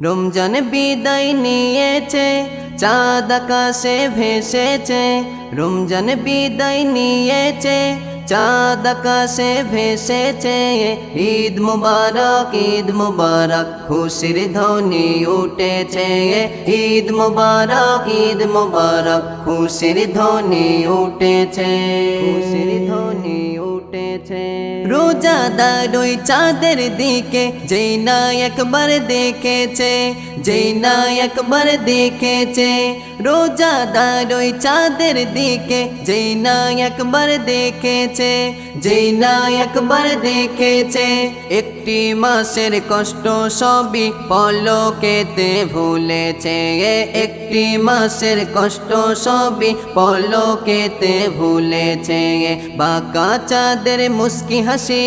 রমজান বিদায় নিয়েছে, চাঁদ আকাশে ভেসেছে। রমজান বিদায় নিয়েছে, চাঁদ আকাশে ভেসেছে। ঈদ মুবারক ঈদ মুবারক, খুশির ধ্বনি উঠেছে। ঈদ মুবারক ঈদ মুবারক, খুশির ধ্বনি উঠেছে। খুশির ধ্বনি রোজাদার ওই চাঁদের দিকে, যেই না একবার দেখেছে, যেই না একবার দেখেছে। রোজাদার ওই চাঁদের দিকে, যেই না একবার দেখেছে, যেই না একবার দেখেছে। একটি মাসের কষ্ট সবই পলকেতে ভুলেছে একটি মাসের কষ্ট সবই পলকেতে ভুলেছে বাঁকা চাঁদের মুস্কি হাসি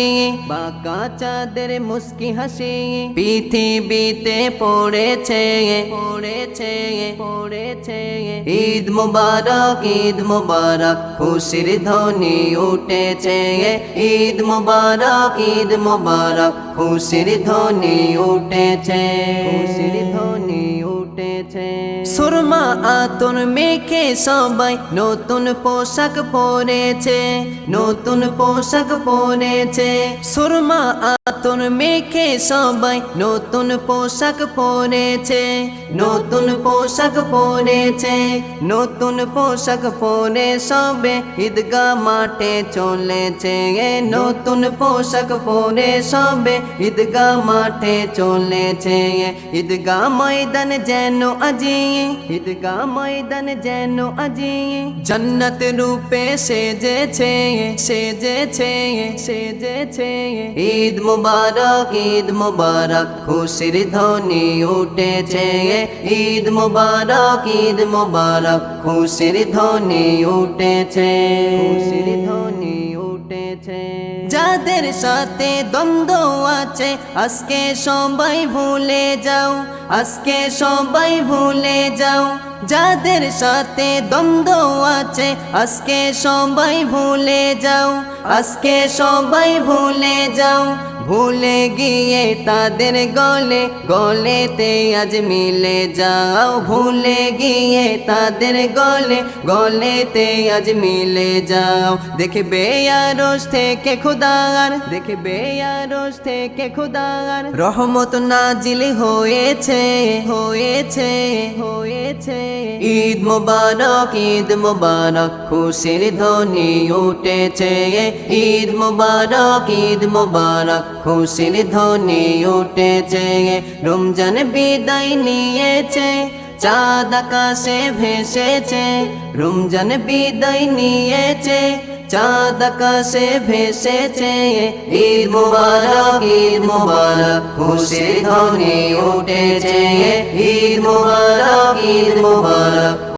বাঁকা চাঁদের মুস্কি হাসি পৃথিবীতে পড়েছে পড়েছে পড়েছে। ঈদ মুবারক ঈদ মুবারক, খুশির ধ্বনি উঠেছে। ঈদ মুবারক ঈদ মুবারক, খুশির ধ্বনি উঠেছে। খুশির সুরমা আতন মেখে সবাই নতুন পোশাক পরেছে, নতুন পোশাক পরেছে। সুরমা আতন মেখে সবাই নতুন পোশাক পরেছে, নতুন পোশাক পরেছে, নতুন পোশাক পরে সবে ঈদগা মাঠে চলেছে। নতুন পোশাক পরে সবে ঈদগা মাঠে চলেছে। ঈদগা ময়দান যেন আজি ঈদগা ময়দান যেন আজি। জন্নত রূপে সেজেছে সেজেছে সেজেছে। ঈদ মুবারক ঈদ মুবারক খুশির ধ্বনি উঠেছে। ঈদ মুবারক ঈদ মুবারক খুশির ধ্বনি উঠেছে। খুশির ধ্বনি উঠেছে। যাদের সাথে দ্বন্দ্ব আছে। আজকে সবাই ভুলে যাও, আজকে সবাই ভুলে যাও। যাদের সাথে দ্বন্দ্ব আছে, আজকে সবাই ভুলে যাও, আজকে সবাই ভুলে যাও। ভুলে গিয়ে তাদের গলে, গলেতে আজ মিলে যাও। ভুলে গিয়ে তাদের গলে, গলেতে আজ মিলে যাও। দেখবে আরস থেকে খুদার, দেখবে আরস থেকে খুদার। রহমত নাজিল হয়েছে হয়েছে হয়েছে। ঈদ মুবারক ঈদ মুবারক, খুশির ধ্বনি উঠেছে। ঈদ মুবারক ঈদ মুবারক। খুশির ধ্বনি উঠেছে, রমজান বিদায় নিয়েছে, চাঁদ আকাশে ভেসেছে, রমজান বিদায় নিয়েছে, চাঁদ আকাশে ভেসেছে, ঈদ মুবারক ঈদ মুবারক, খুশির ধ্বনি উঠেছে, ঈদ মুবারক ঈদ মুবারক।